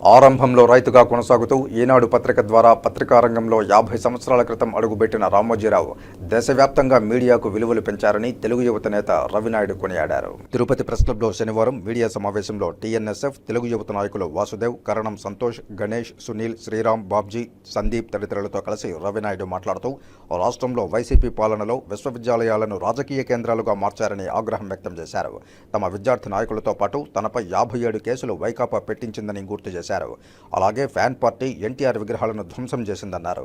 ఆరంభంలో రైతుగా కొనసాగుతూ ఈనాడు పత్రిక ద్వారా పత్రికా రంగంలో యాభై సంవత్సరాల క్రితం అడుగుపెట్టిన రామోజీరావు దేశవ్యాప్తంగా మీడియాకు విలువలు పెంచారని తెలుగు యువత నేత రవినాయుడు కొనియాడారు. తిరుపతి ప్రెస్ క్లబ్లో శనివారం మీడియా సమావేశంలో టీఎన్ఎస్ఎఫ్ తెలుగు యువత నాయకులు వాసుదేవ్ కరణం సంతోష్ గణేష్ సునీల్ శ్రీరామ్ బాబ్జీ సందీప్ తదితరులతో కలిసి రవినాయుడు మాట్లాడుతూ రాష్ట్రంలో వైసీపీ పాలనలో విశ్వవిద్యాలయాలను రాజకీయ కేంద్రాలుగా మార్చారని ఆగ్రహం వ్యక్తం చేశారు. తమ విద్యార్థి నాయకులతో పాటు తనపై యాభై ఏడు కేసులు వైకాపా పెట్టించిందని గుర్తు చేశారు. అలాగే ఫ్యాన్ పార్టీ ఎన్టీఆర్ విగ్రహాలను ధ్వంసం చేసిందన్నారు.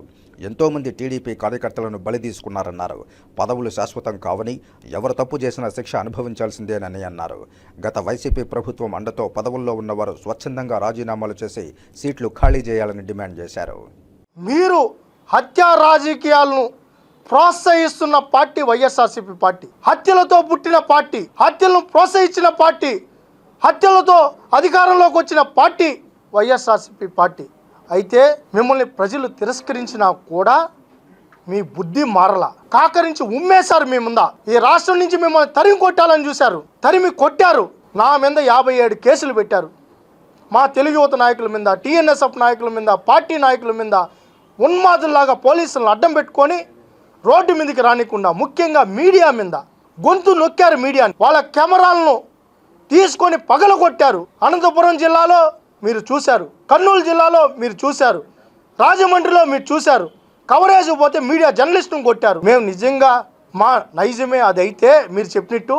ఎంతోమంది టీడీపీ కార్యకర్తలను బలి తీసుకున్నారన్నారు. పదవులు శాశ్వతం కావని ఎవరు తప్పు చేసినా శిక్ష అనుభవించాల్సిందేనని అన్నారు. గత వైసీపీ ప్రభుత్వం అండతో పదవుల్లో ఉన్నవారు స్వచ్ఛందంగా రాజీనామాలు చేసి సీట్లు ఖాళీ చేయాలని డిమాండ్ చేశారు. మీరు హత్యా రాజకీయాలను ప్రోత్సహిస్తున్న పార్టీ వైఎస్ఆర్సీపీ పార్టీ హత్యలతో పుట్టిన పార్టీ హత్యలను ప్రోత్సహించిన పార్టీ హత్యలతో అధికారంలోకి వచ్చిన పార్టీ వైఎస్ఆర్సిపి పార్టీ. అయితే మిమ్మల్ని ప్రజలు తిరస్కరించినా కూడా మీ బుద్ధి మారలా. కాకరించి ఉమ్మేశారు మీ ముందా. ఈ రాష్ట్రం నుంచి మిమ్మల్ని తరిమి కొట్టాలని చూశారు. తరిమి కొట్టారు. నా మీద యాభై ఏడు కేసులు పెట్టారు. మా తెలుగు యువత నాయకుల మీద టీఎన్ఎస్ఎఫ్ నాయకుల మీద పార్టీ నాయకుల మీద ఉన్మాదుల్లాగా పోలీసులను అడ్డం పెట్టుకొని రోడ్డు మీదకి రానికుండా ముఖ్యంగా మీడియా మీద గొంతు నొక్కారు మీడియాని. వాళ్ళ కెమెరాలను తీసుకొని పగలగొట్టారు. అనంతపురం జిల్లాలో మీరు చూశారు. కర్నూలు జిల్లాలో మీరు చూశారు. రాజమండ్రిలో మీరు చూశారు. కవరేజ్ పోతే మీడియా జర్నలిస్టును కొట్టారు. మేము నిజంగా మా నైజమే అది అయితే మీరు చెప్పినట్టు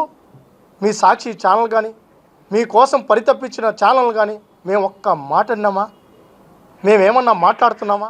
మీ సాక్షి ఛానల్ కానీ మీకోసం పరితపించిన ఛానల్ కానీ మేము ఒక్క మాట అన్నామా? మేమేమన్నా మాట్లాడుతున్నామా?